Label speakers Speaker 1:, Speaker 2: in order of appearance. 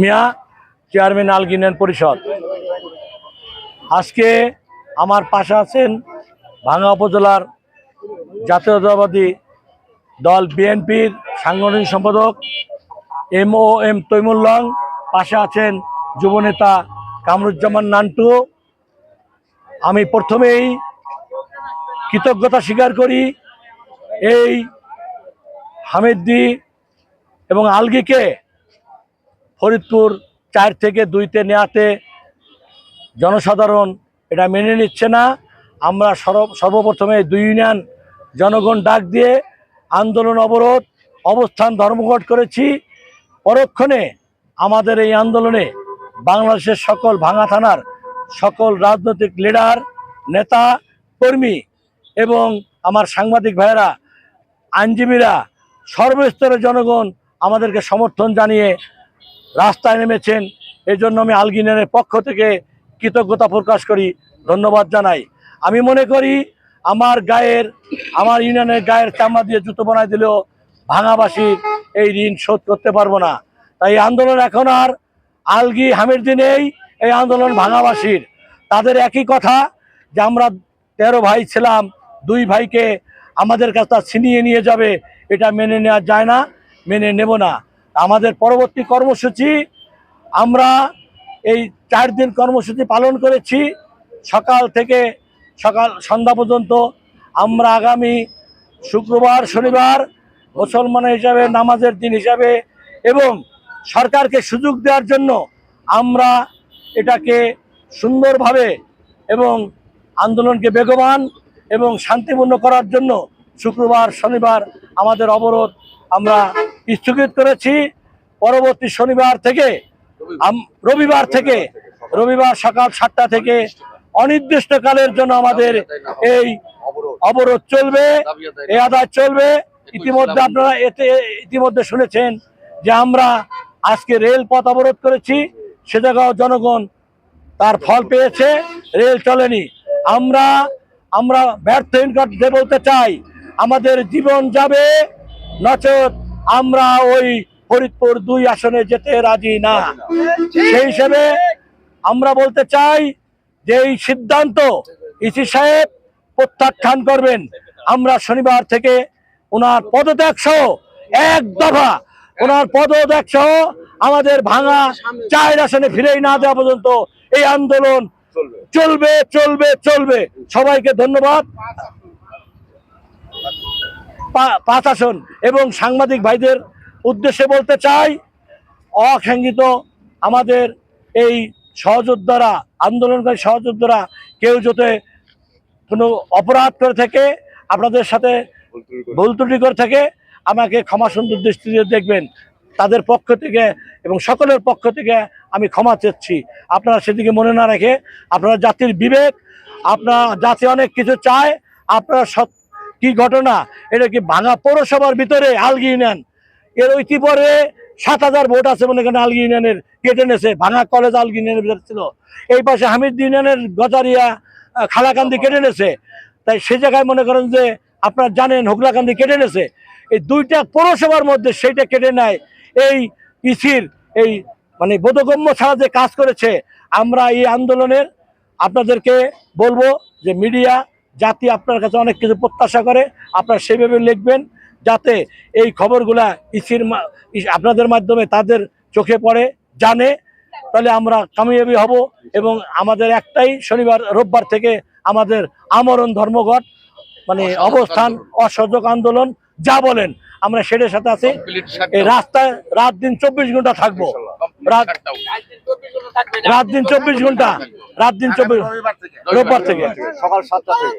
Speaker 1: মিয়া, chairman Algi union পরিষদ। আজকে আমার পাশে আছেন ভাঙ্গা উপজেলার জাতীয়তাবাদী দল বিএনপির সাংগঠনিক সম্পাদক এম ও এম তৈমুল্লং পাশে আছেন যুবনেতা কামরুজ্জামান নান্টু। আমি প্রথমেই কৃতজ্ঞতা স্বীকার করি এই হামিদ্দি এবং আলগিকে ফরিদপুর চার থেকে দুইতে নেওয়াতে জনসাধারণ এটা মেনে নিচ্ছে না। আমরা সর্ব- সর্বপ্রথমে দুই ইউনিয়ন জনগণ ডাক দিয়ে আন্দোলন অবরোধ, অবস্থান ধর্মঘট করেছি। পরক্ষণে আমাদের এই আন্দোলনে বাংলাদেশের সকল ভাঙা থানার সকল রাজনৈতিক লিডার, নেতা, কর্মী এবং আমার সাংবাদিক ভাইয়েরা, আইনজীবীরা, সর্বস্তরের জনগণ আমাদেরকে সমর্থন জানিয়ে রাস্তায় নেমেছেন। এই জন্য আমি আলগিনের পক্ষ থেকে কৃতজ্ঞতা প্রকাশ করি, ধন্যবাদ জানাই। আমি মনে করি আমার গায়ের, আমার ইউনিয়নের গায়ের চামড়া দিয়ে জুতো বানাই দিলেও ভাঙাবাসীর এই ঋণ শোধ করতে পারব না। তাই আন্দোলন এখন আর আলগি হামির দিনেই এই আন্দোলন ভাঙাবাসীর তাদের একই কথা যে আমরা তেরো ভাই ছিলাম, দুই ভাইকে আমাদের কাছে ছিনিয়ে নিয়ে যাবে, এটা মেনে নেওয়া যায় না, মেনে নেব না। আমাদের পরবর্তী কর্মসূচি, আমরা এই চার দিন কর্মসূচি পালন করেছি। সকাল থেকে সকাল, সন্ধ্যা পর্যন্ত আমরা আগামী শুক্রবার, শনিবার মুসলমান হিসাবে, নামাজের দিন হিসাবে এবং সরকারকে সুযোগ দেওয়ার জন্য আমরা এটাকে সুন্দরভাবে এবং আন্দোলনকে বেগবান এবং শান্তিপূর্ণ করার জন্য শুক্রবার, শনিবার আমাদের অবরোধ আমরা স্থগিত করেছি। পরবর্তী শনিবার থেকে রবিবার থেকে, রবিবার সকাল সাতটা থেকে অনির্দিষ্টকালের জন্য আমাদের এই অবরোধ চলবে, এই আদায় চলবে। ইতিমধ্যে আপনারা এতে, ইতিমধ্যে শুনেছেন যে আমরা আজকে রেলপথ অবরোধ করেছি। সে জায়গাও জনগণ তার ফল পেয়েছে, রেল চলেনি। আমরা আমরা ব্যর্থ যে বলতে চাই, আমাদের জীবন যাবে নচেত আমরা ওই ফরিদপুর দুই আসনে যেতে রাজি না। সেই হিসেবে আমরা বলতে চাই যে এই সিদ্ধান্ত ইসি সাহেব প্রত্যাখ্যান করবেন। আমরা শনিবার থেকে ওনার পদত্যাগ সহ এক দফা ওনার পদত্যাগ সহ আমাদের ভাঙা চার আসনে ফিরেই না দেওয়া পর্যন্ত এই আন্দোলন চলবে চলবে চলবে। সবাইকে ধন্যবাদ। পাঁচ আসন এবং সাংবাদিক ভাইদের উদ্দেশ্যে বলতে চাই অসাঙ্গিত আমাদের এই সহযোদ্ধারা, আন্দোলনকারী সহযোদ্ধারা কেউ যাতে কোনো অপরাধ করে থাকে, আপনাদের সাথে ভুল ত্রুটি করে থাকে, আমাকে ক্ষমা সুন্দর দৃষ্টি দিয়ে দেখবেন। তাদের পক্ষ থেকে এবং সকলের পক্ষ থেকে আমি ক্ষমা চাচ্ছি আপনারা সেদিকে মনে না রেখে, আপনারা জাতির বিবেক, আপনারা জাতি অনেক কিছু চায়, আপনারা সৎ কি ঘটনা? এটা কি ভাঙা পৌরসভার ভিতরে আলগি ইউনিয়ন? এর ইতিপরে সাত হাজার ভোট আছে মনে করেন আলগি ইউনিয়নের, কেটে নেছে ভাঙা কলেজ আলগি ইউনিয়নের ভিতরে ছিল। এই পাশে হামিদ ইউনিয়নের গজারিয়া খালাকান্দি কেটে নেছে তাই সে জায়গায় মনে করেন যে আপনারা জানেন, হুগলাকান্দি কেটে নেছে এই দুইটা পৌরসভার মধ্যে সেইটা কেটে নেয় এই ইসির, এই মানে বোধগম্য ছাড়া যে কাজ করেছে, আমরা এই আন্দোলনের আপনাদেরকে বলব যে মিডিয়া জাতি আপনার কাছে অনেক কিছু প্রত্যাশা করে আপনারা সেভাবে লিখবেন যাতে এই খবরগুলা ইসির মা- আপনাদের মাধ্যমে তাদের চোখে পড়ে জানে। তাহলে আমরা কামিয়াবি হব এবং আমাদের একটাই শনিবার রোববার থেকে আমাদের আমরণ ধর্মঘট মানে অবস্থান অসহযোগ আন্দোলন। যা বলেন আমরা সেটার সাথে আছি। রাস্তায় রাত দিন চব্বিশ ঘণ্টা থাকব। রাত দিন চব্বিশ ঘণ্টা। রাত দিন চব্বিশ রোববার থেকে।
Speaker 2: সকাল সাতটা থেকে।